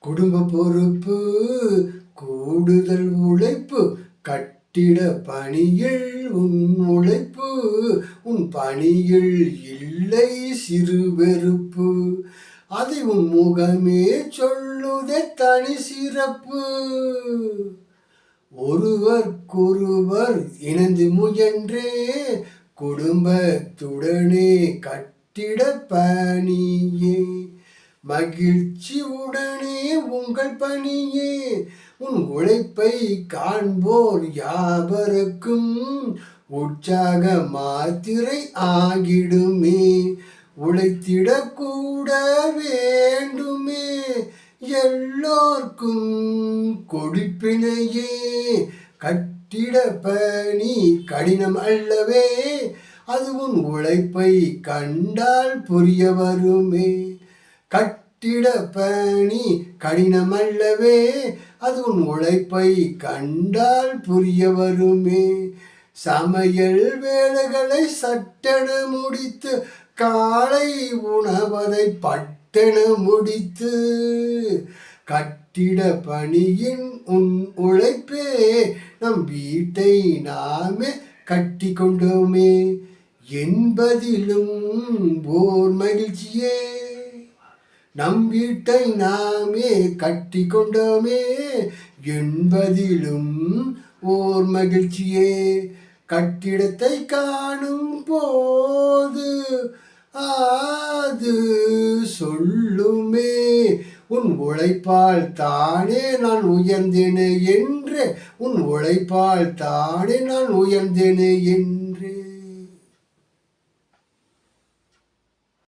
குடும்ப பொறுப்பு கூடுதல் உழைப்பு கட்டிட பணியில் உன் உழைப்பு உன் பணியில் இல்லை சிறு வெறுப்பு. அதை உன் முகமே சொல்லுதே தனி சிறப்பு. ஒருவர்க்கொருவர் இணைந்து முயன்றே குடும்பத்துடனே கட்டிட பணியே. மகிழ்ச்சியுடனே உங்கள் பணியே. உன் உழைப்பை காண்போர் யாவருக்கும். உற்சாக மாத்திரை ஆகிடுமே. உழைத்திடக்கூட வேண்டுமே. எல்லோர்க்கும் கொடுப்பினையே. கட்டிட பணி கடினம் அல்லவே. அது உன் உழைப்பை கண்டால் புரிய வருமே. கட்டிட பணி கடினமல்லவே அது உன் உழைப்பை கண்டால் புரிய வருமே. சமையல் வேலைகளை சட்டென முடித்து காலை உணவதை பட்டென முடித்து. கட்டிட பணியின் உன் உழைப்பே நம் வீட்டை நாமே கட்டி கொண்டோமே. என்பதிலும் ஓர் மகிழ்ச்சியே. நம் வீட்டை நாமே கட்டி கொண்டோமே. என்பதிலும் ஓர் மகிழ்ச்சியே. கட்டிடத்தை காணும் போது அது சொல்லுமே. உன் உழைப்பால் தானே நான் உயர்ந்தேனே என்று உன் உழைப்பால் தானே நான் உயர்ந்தேனே என்று.